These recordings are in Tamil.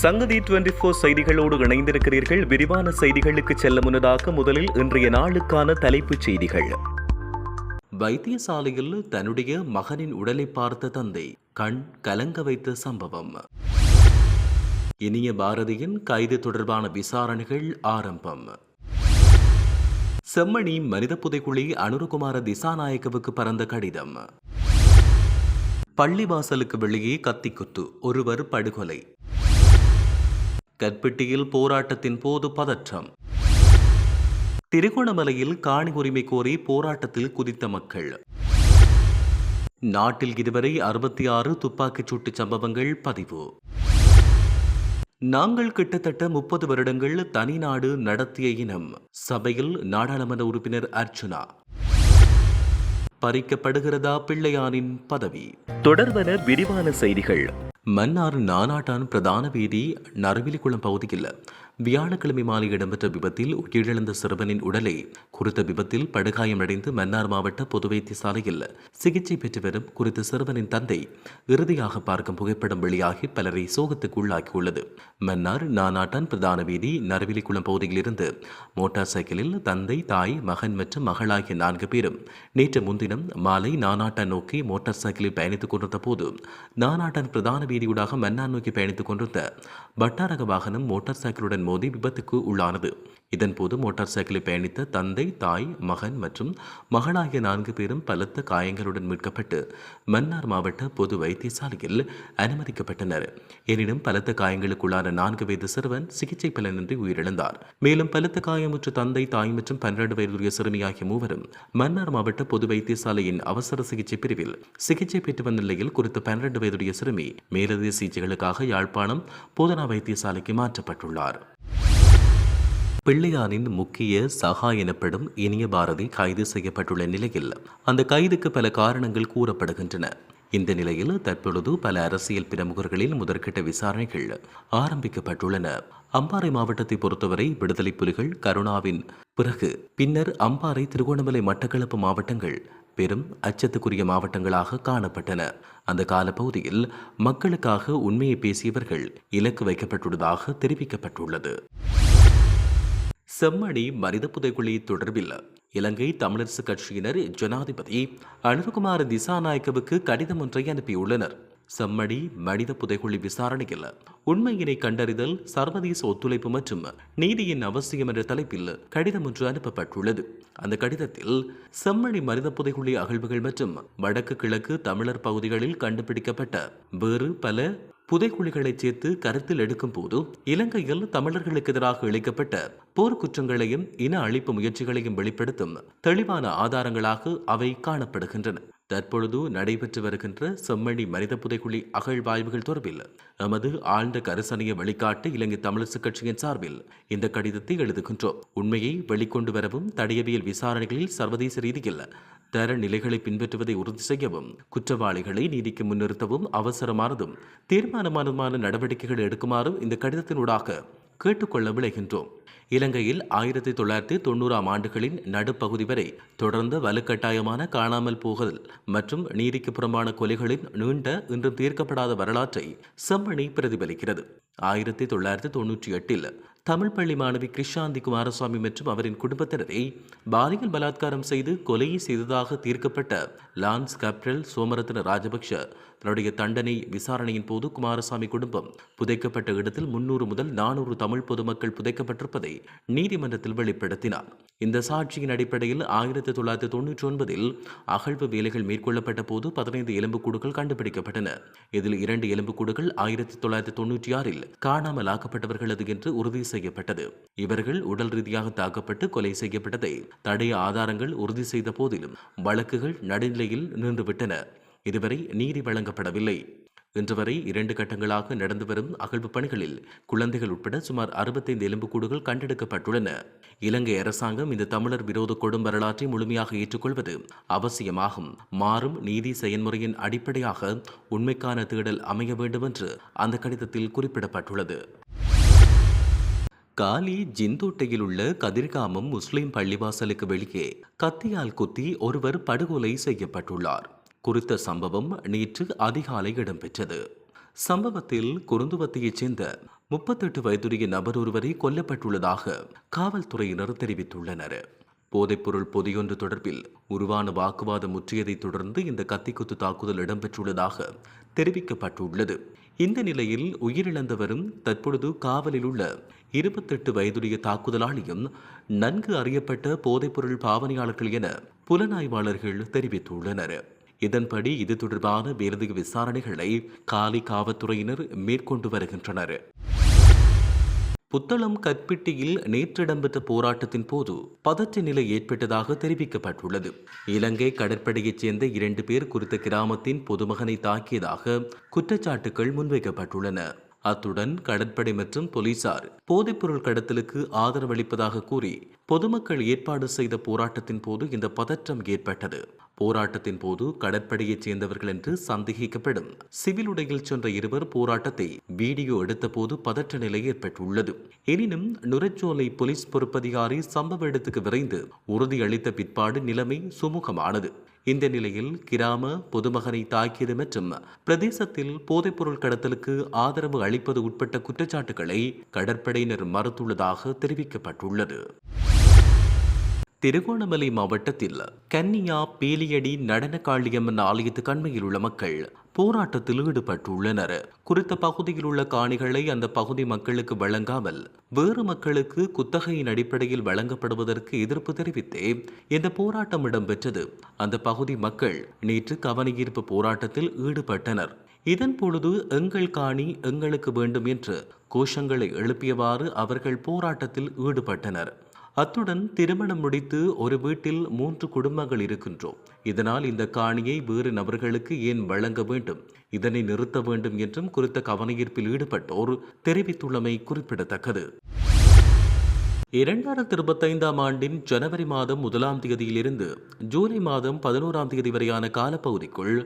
சங்கதி டுவெண்டி போர் செய்திகளோடு இணைந்திருக்கிறீர்கள். விரிவான செய்திகளுக்கு செல்ல முன்னதாக முதலில் இன்றைய நாளுக்கான தலைப்புச் செய்திகள். வைத்தியசாலையில் தன்னுடைய மகனின் உடலை பார்த்த தந்தை கண் கலங்க வைத்த சம்பவம். இனிய பாரதியின் கைது தொடர்பான விசாரணைகள் ஆரம்பம். செம்மணி மனித புதைக்குழி அனுரகுமார திசாநாயக்கவுக்கு பறந்த கடிதம். பள்ளிவாசலுக்கு வெளியே கத்திக்குத்து ஒருவர் படுகொலை. கற்பிட்டியில் போராட்டத்தின் போது பதற்றம். திருகோணமலையில் காணி உரிமை கோரி போராட்டத்தில் குதித்த மக்கள். நாட்டில் இதுவரை அறுபத்தி ஆறு துப்பாக்கிச் சூட்டு சம்பவங்கள் பதிவு. நாங்கள் கிட்டத்தட்ட முப்பது வருடங்கள் தனிநாடு நடத்திய இனம் சபையில் நாடாளுமன்ற உறுப்பினர் அர்ச்சுனா பறிக்கப்படுகிறதா பிள்ளையானின் பதவி. தொடர்வன விரிவான செய்திகள். மன்னார் நானாட்டான் பிரதான வீதி நரவிலிக்குளம் பகுதியில். வியாழக்கிழமை மாலை இடம்பெற்ற விபத்தில் உயிரிழந்த சிறுவனின் உடலை குறித்த விபத்தில் படுகாயமடைந்து மன்னார் மாவட்ட பொது வைத்தியசாலையில் சிகிச்சை பெற்று வரும் குறித்த சிறுவனின் தந்தை இறுதியாக பார்க்கும் புகைப்படம் வெளியாகி பலரை சோகத்துக்கு உள்ளாக்கியுள்ளது. மன்னார் நானாட்டான் பிரதான வீதி நரவிலிக்குளம் பகுதியிலிருந்து மோட்டார் சைக்கிளில் தந்தை தாய் மகன் மற்றும் மகளாகிய நான்கு பேரும் நேற்று முன்தினம் மாலை நானாட்டான் நோக்கி மோட்டார் சைக்கிளில் பயணித்துக் கொண்டிருந்த போது நானாட்டான் பிரதான வீதியூடாக மன்னார் நோக்கி பயணித்துக் கொண்டிருந்த வட்டாரக வாகனம் மோட்டார் சைக்கிளுடன் மோதி விபத்துக்கு உள்ளானது. இதன்போது மோட்டார் சைக்கிளில் பயணித்த தந்தை தாய் மகன் மற்றும் மகளாகிய நான்கு பேரும் பலத்த காயங்களுடன் மீட்கப்பட்டு மன்னார் மாவட்ட பொது வைத்தியசாலையில் அனுமதிக்கப்பட்டனர். எனினும் பலத்த காயங்களுக்குள்ளான நான்கு வயது சிறுவன் சிகிச்சை பலனின்றி உயிரிழந்தார். மேலும் பலத்த காயமுற்ற தந்தை தாய் மற்றும் பன்னிரண்டு வயதுடைய சிறுமி ஆகிய மூவரும் மன்னார் மாவட்ட பொது வைத்தியசாலையின் அவசர சிகிச்சை பிரிவில் சிகிச்சை பெற்று வந்த நிலையில் குறித்த பன்னிரண்டு வயதுடைய சிறுமி மேலதிக சிகிச்சைகளுக்காக யாழ்ப்பாணம் போதனா வைத்தியசாலைக்கு மாற்றப்பட்டுள்ளார். பிள்ளையானின் முக்கிய சகா எனப்படும் இனிய பாரதி கைது செய்யப்பட்டுள்ள நிலையில் அந்த கைதுக்கு பல காரணங்கள் கூறப்படுகின்றன. இந்த நிலையில் தற்பொழுது பல அரசியல் பிரமுகர்களின் முதற்கட்ட விசாரணைகள் ஆரம்பிக்கப்பட்டுள்ளன. அம்பாறை மாவட்டத்தை பொறுத்தவரை விடுதலை புலிகள் கருணாவின் பிறகு பின்னர் அம்பாறை திருகோணமலை மட்டக்களப்பு மாவட்டங்கள் பெரும் அச்சத்துக்குரிய மாவட்டங்களாக காணப்பட்டன. அந்த காலப்பகுதியில் மக்களுக்காக உண்மையை பேசியவர்கள் இலக்கு வைக்கப்பட்டுள்ளதாக தெரிவிக்கப்பட்டுள்ளது. செம்மணி மனித புதைகுழி தொடர்பில் இலங்கை தமிழரசு கட்சியினர் ஜனாதிபதி அனுகுமார திசாநாயக்கவுக்கு கடிதம் ஒன்றை அனுப்பியுள்ளனர். செம்மணி மனித புதைகுழி விசாரணையில் உண்மையினை கண்டறிதல் சர்வதேச ஒத்துழைப்பு மற்றும் நீதியின் அவசியம் என்ற தலைப்பில் கடிதம் ஒன்று அனுப்பப்பட்டுள்ளது. அந்த கடிதத்தில் செம்மணி மனித புதைகுழி அகழ்வுகள் மற்றும் வடக்கு கிழக்கு தமிழர் பகுதிகளில் கண்டுபிடிக்கப்பட்ட வேறு பல புதைக்குழிகளை சேர்த்து கருத்தில் எடுக்கும் போது இலங்கையில் தமிழர்களுக்கு எதிராக இழைக்கப்பட்ட போர்க்குற்றங்களையும் இன அழிப்பு முயற்சிகளையும் வெளிப்படுத்தும் தெளிவான ஆதாரங்களாக அவை காணப்படுகின்றன. தற்பொழுது நடைபெற்று வருகின்ற செம்மணி மனித புதைக்குழி அகழ்வாய்வுகள் தொடர்பில் எமது ஆழ்ந்த கரிசனையை வெளிக்காட்ட இலங்கை தமிழரசு கட்சியின் சார்பில் இந்த கடிதத்தை எழுதுகின்றோம். உண்மையை வெளிக்கொண்டு வரவும் தடயவியல் விசாரணைகளில் சர்வதேச ரீதியில் தர நிலைகளை பின்பற்றுவதை உறுதி செய்யவும் குற்றவாளிகளை நீதிக்கு முன்னிறுத்தவும் அவசரமானதும் தீர்மானமானதுமான நடவடிக்கைகள் எடுக்குமாறும் இந்த கடிதத்தினூடாக கேட்டுக்கொள்ள விளைகின்றோம். இலங்கையில் ஆயிரத்தி தொள்ளாயிரத்தி தொண்ணூறாம் ஆண்டுகளின் நடுப்பகுதி வரை தொடர்ந்த வலுக்கட்டாயமான காணாமல் போகல் மற்றும் நீதிக்கு புறம்பான கொலைகளின் நீண்ட இன்றும் தீர்க்கப்படாத வரலாற்றை செம்மணி பிரதிபலிக்கிறது. ஆயிரத்தி தொள்ளாயிரத்தி தொன்னூற்றி எட்டில் தமிழ் பள்ளி மாணவி கிருஷாந்தி குமாரசுவாமி மற்றும் அவரின் குடும்பத்தினரை பாலியல் பலாத்காரம் செய்து கொலை செய்ததாக தீர்க்கப்பட்ட லான்ஸ் கேப்ரல் சோமரத்ன ராஜபக்ஷ தன்னுடைய தண்டனை விசாரணையின் போது குமாரசாமி குடும்பம் புதைக்கப்பட்ட இடத்தில் முன்னூறு முதல் நானூறு தமிழ் பொதுமக்கள் புதைக்கப்பட்டிருப்பதை நீதிமன்றத்தில் வெளிப்படுத்தினார். இந்த சாட்சியின் அடிப்படையில் ஆயிரத்தி தொள்ளாயிரத்தி தொன்னூற்றி ஒன்பதில் அகழ்வு வேலைகள் மேற்கொள்ளப்பட்ட போது பதினைந்து எலும்புக்கூடுகள் கண்டுபிடிக்கப்பட்டன. இதில் இரண்டு எலும்புக்கூடுகள் ஆயிரத்தி தொள்ளாயிரத்தி தொன்னூற்றி ஆறில் காணாமல் ஆக்கப்பட்டவர்களது என்று உறுதி செய்யப்பட்டது. இவர்கள் உடல் ரீதியாக தாக்கப்பட்டு கொலை செய்யப்பட்டதை தடைய ஆதாரங்கள் உறுதி செய்த போதிலும் வழக்குகள் நடுநிலையில் நின்றுவிட்டன. இதுவரை நீதி வழங்கப்படவில்லை. இன்று வரை இரண்டு கட்டங்களாக நடந்து வரும் அகழ்வு பணிகளில் குழந்தைகள் உட்பட சுமார் அறுபத்தைந்து எலும்புக்கூடுகள் கண்டெடுக்கப்பட்டுள்ளன. இலங்கை அரசாங்கம் இந்த தமிழர் விரோத கொடும் வரலாற்றை முழுமையாக ஏற்றுக்கொள்வது அவசியமாகும். மாறும் நீதி செயல்முறையின் அடிப்படையாக உண்மைக்கான தேடல் அமைய வேண்டும் என்று அந்த கடிதத்தில் குறிப்பிடப்பட்டுள்ளது. காலி ஜிந்தோட்டையில் உள்ள கதிர்காமம் முஸ்லிம் பள்ளிவாசலுக்கு வெளியே கத்தியால் குத்தி ஒருவர் படுகொலை செய்யப்பட்டுள்ளார். குறித்த சம்பவம் நேற்று அதிகாலை இடம்பெற்றது. சம்பவத்தில் குருந்துவத்தையைச் சேர்ந்த முப்பத்தெட்டு வயதுடைய நபர் ஒருவரை கொல்லப்பட்டுள்ளதாக காவல்துறையினர் தெரிவித்துள்ளனர். போதைப்பொருள் பொதியொன்று தொடர்பில் உருவான வாக்குவாதம் முற்றியதைத் தொடர்ந்து இந்த கத்திக்குத்து தாக்குதல் இடம்பெற்றுள்ளதாக தெரிவிக்கப்பட்டுள்ளது. இந்த நிலையில் உயிரிழந்தவரும் தற்பொழுது காவலில் உள்ள இருபத்தெட்டு வயதுடைய தாக்குதலாளியும் நன்கு அறியப்பட்ட போதைப்பொருள் பாவனையாளர்கள் என புலனாய்வாளர்கள் தெரிவித்துள்ளனர். இதன்படி இது தொடர்பான மேலதிக விசாரணைகளை காலி காவல்துறையினர் மேற்கொண்டு வருகின்றனர். புத்தளம் கற்பிட்டியில் நேற்று இடம்பெற்ற போராட்டத்தின் போது பதற்ற நிலை ஏற்பட்டதாக தெரிவிக்கப்பட்டுள்ளது. இலங்கை கடற்படையைச் சேர்ந்த இரண்டு பேர் குறித்த கிராமத்தின் பொதுமகனை தாக்கியதாக குற்றச்சாட்டுகள் முன்வைக்கப்பட்டுள்ளன. அத்துடன் கடற்படை மற்றும் போலீசார் போதைப்பொருள் கடத்தலுக்கு ஆதரவளிப்பதாக கூறி பொதுமக்கள் ஏற்பாடு செய்த போராட்டத்தின் போது இந்த பதற்றம் ஏற்பட்டது. போராட்டத்தின் போது கடற்படையைச் சேர்ந்தவர்கள் என்று சந்தேகிக்கப்படும். சிவில் உடையில் சென்ற இருவர் போராட்டத்தை வீடியோ எடுத்தபோது பதற்ற நிலை ஏற்பட்டுள்ளது. எனினும் நுரச்சோலை போலீஸ் பொறுப்பதிகாரி சம்பவ இடத்துக்கு விரைந்து உறுதியளித்த பிற்பாடு நிலைமை சுமூகமானது. இந்த நிலையில் கிராம பொதுமகனை தாக்கியது மற்றும் பிரதேசத்தில் போதைப்பொருள் கடத்தலுக்கு ஆதரவு அளிப்பது உட்பட்ட குற்றச்சாட்டுகளை கடற்படையினர் மறுத்துள்ளதாக தெரிவிக்கப்பட்டுள்ளது. திருகோணமலை மாவட்டத்தில் கன்னியா பேலியடி நடன காளியம்மன் ஆலயத்து கண்மையில் உள்ள மக்கள் போராட்டத்தில் ஈடுபட்டுள்ளனர். குறித்த பகுதியில் உள்ள காணிகளை அந்த பகுதி மக்களுக்கு வழங்காமல் வேறு மக்களுக்கு குத்தகையின் அடிப்படையில் வழங்கப்படுவதற்கு எதிர்ப்பு தெரிவித்தே இந்த போராட்டம் இடம்பெற்றது. அந்த பகுதி மக்கள் நேற்று கவனஈர்ப்பு போராட்டத்தில் ஈடுபட்டனர். இதன் பொழுது எங்கள் காணி எங்களுக்கு வேண்டும் என்று கோஷங்களை எழுப்பியவாறு அவர்கள் போராட்டத்தில் ஈடுபட்டனர். அத்துடன் திருமணம் முடித்து ஒரு வீட்டில் மூன்று குடும்பங்கள் இருக்கின்றோம். இதனால் இந்த காணியை வேறு நபர்களுக்கு ஏன் வழங்க வேண்டும்? இதனை நிறுத்த வேண்டும் என்றும் குறித்த கவனஈர்ப்பில் ஈடுபட்டோர் தெரிவித்துள்ளமை குறிப்பிடத்தக்கது. இரண்டாயிரத்தி இருபத்தைந்தாம் ஆண்டின் ஜனவரி மாதம் முதலாம் தேதியிலிருந்து ஜூலை மாதம் பதினோராம் தேதி வரையான காலப்பகுதிக்குள்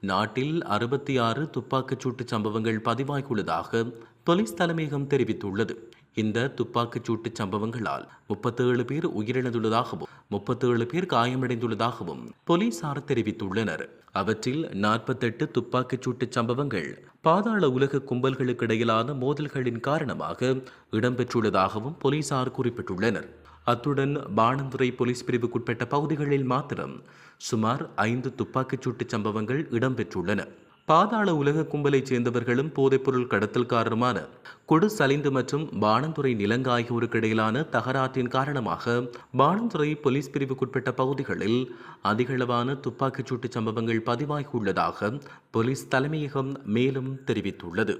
நாட்டில் அறுபத்தி ஆறு துப்பாக்கிச்சூட்டு சம்பவங்கள் பதிவாகியுள்ளதாக போலீஸ் தலைமையகம் தெரிவித்துள்ளது. இந்த துப்பாக்கிச் சூட்டு சம்பவங்களால் முப்பத்தேழு பேர் உயிரிழந்துள்ளதாகவும் முப்பத்தேழு பேர் காயமடைந்துள்ளதாகவும் போலீசார் தெரிவித்துள்ளனர். அவற்றில் நாற்பத்தெட்டு துப்பாக்கிச் சூட்டு சம்பவங்கள் பாதாள உலக கும்பல்களுக்கு இடையிலான மோதல்களின் காரணமாக இடம்பெற்றுள்ளதாகவும் போலீசார் குறிப்பிட்டுள்ளனர். அத்துடன் பானந்துறை போலீஸ் பிரிவுக்குட்பட்ட பகுதிகளில் மாத்திரம் சுமார் ஐந்து துப்பாக்கிச் சூட்டுச் சம்பவங்கள் இடம்பெற்றுள்ளன. பாதாள உலக கும்பலைச் சேர்ந்தவர்களும் போதைப்பொருள் கடத்தல் காரணமான கொடு சலிந்து மற்றும் பானந்துறை நிலங்க ஆகியோருக்கு இடையிலான தகராற்றின் காரணமாக பானந்துறை போலீஸ் பிரிவுக்குட்பட்ட பகுதிகளில் அதிகளவான துப்பாக்கிச் சூட்டு சம்பவங்கள் பதிவாகியுள்ளதாக போலீஸ் தலைமையகம் மேலும் தெரிவித்துள்ளது.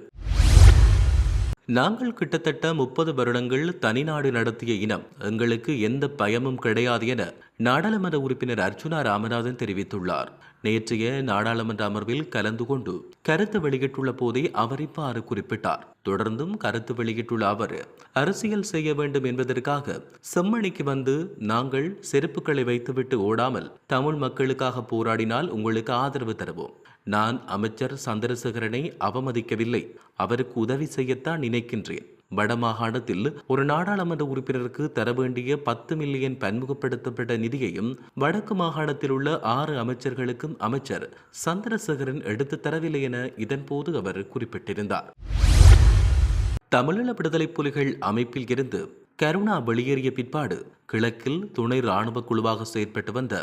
நாங்கள் கிட்டத்தட்ட முப்பது வருடங்கள் தனிநாடு நடத்திய இனம் எங்களுக்கு எந்த பயமும் கிடையாது என நாடாளுமன்ற உறுப்பினர் அர்ச்சுனா ராமநாதன் தெரிவித்துள்ளார். நேற்றைய நாடாளுமன்ற அமர்வில் கலந்து கொண்டு கருத்து வெளியிட்டுள்ள போதே அவர் இவ்வாறு குறிப்பிட்டார். தொடர்ந்தும் கருத்து வெளியிட்டுள்ள அவர் அரசியல் செய்ய வேண்டும் என்பதற்காக செம்மணிக்கு வந்து நாங்கள் செருப்புக்களை வைத்துவிட்டு ஓடாமல் தமிழ் மக்களுக்காக போராடினால் உங்களுக்கு ஆதரவு தருவோம். நான் அமைச்சர் சந்திரசேகரனை அவமதிக்கவில்லை. அவருக்கு உதவி செய்யத்தான் நினைக்கின்றேன். வடமாகாணத்தில் ஒரு நாடாளுமன்ற உறுப்பினருக்கு தர வேண்டிய பத்து மில்லியன் பன்முகப்படுத்தப்பட்ட நிதியையும் வடக்கு மாகாணத்தில் உள்ள ஆறு அமைச்சர்களுக்கும் அமைச்சர் சந்திரசேகரன் எடுத்து தரவில்லை என இதன்போது அவர் குறிப்பிட்டிருந்தார். தமிழீழ விடுதலை புலிகள் அமைப்பில் இருந்து கருணா வெளியேறிய பிற்பாடு கிழக்கில் துணை ராணுவ குழுவாக செயற்பட்டு வந்த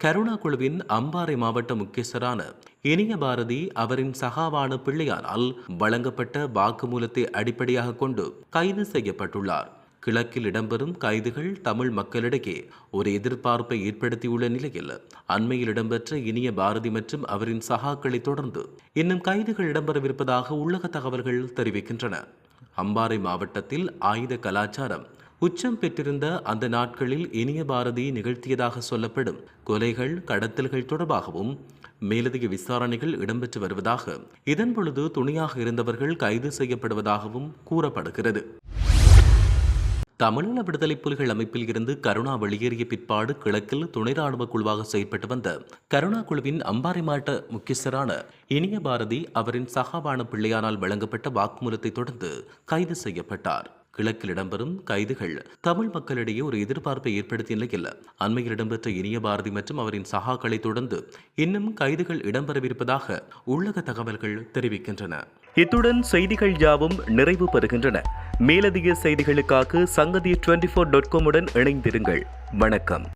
கருணா குழுவின் அம்பாறை மாவட்ட முக்கியஸ்தரான இனிய பாரதி அவரின் சகாவான பிள்ளையானால் வழங்கப்பட்ட வாக்குமூலத்தை அடிப்படையாக கொண்டு கைது செய்யப்பட்டுள்ளார். கிழக்கில் இடம்பெறும் கைதுகள் தமிழ் மக்களிடையே ஒரு எதிர்பார்ப்பை ஏற்படுத்தியுள்ள நிலையில் அண்மையில் இடம்பெற்ற இனிய பாரதி மற்றும் அவரின் சகாக்களை தொடர்ந்து இன்னும் கைதுகள் இடம்பெறவிருப்பதாக உள்ளக தகவல்கள் தெரிவிக்கின்றன. அம்பாறை மாவட்டத்தில் ஆயுத கலாச்சாரம் உச்சம் பெற்றிருந்த அந்த நாட்களில் இனிய பாரதி நிகழ்த்தியதாக சொல்லப்படும் கொலைகள் கடத்தல்கள் தொடர்பாகவும் மேலதிக விசாரணைகள் இடம்பெற்று வருவதாக இதன் பொழுது துணையாக இருந்தவர்கள் கைது செய்யப்படுவதாகவும் கூறப்படுகிறது. தமிழீழ விடுதலை புலிகள் அமைப்பில் இருந்து கருணா வெளியேறிய பிற்பாடு கிழக்கில் துணை ராணுவ குழுவாக செயற்பட்டு வந்த கருணா குழுவின் அம்பாறை மாவட்ட முக்கியஸ்தரான இனிய பாரதி அவரின் சகாபான பிள்ளையானால் வழங்கப்பட்ட வாக்குமூலத்தை தொடர்ந்து கைது செய்யப்பட்டார். கிழக்கில் இடம்பெறும் கைதுகள். தமிழ் மக்களிடையே ஒரு எதிர்பார்ப்பை ஏற்படுத்திய நிலையில் அண்மையில் இடம்பெற்ற இனிய பாரதி மற்றும் அவரின் சகாக்களை தொடர்ந்து இன்னும் கைதுகள் இடம்பெறவிருப்பதாக உள்ளக தகவல்கள் தெரிவிக்கின்றன. இத்துடன் செய்திகள் யாவும் நிறைவு பெறுகின்றன. மேலதிக செய்திகளுக்காக சங்கதி டுவெண்டி ஃபோர் டாட் காமுடன் இணைந்திருங்கள். வணக்கம்.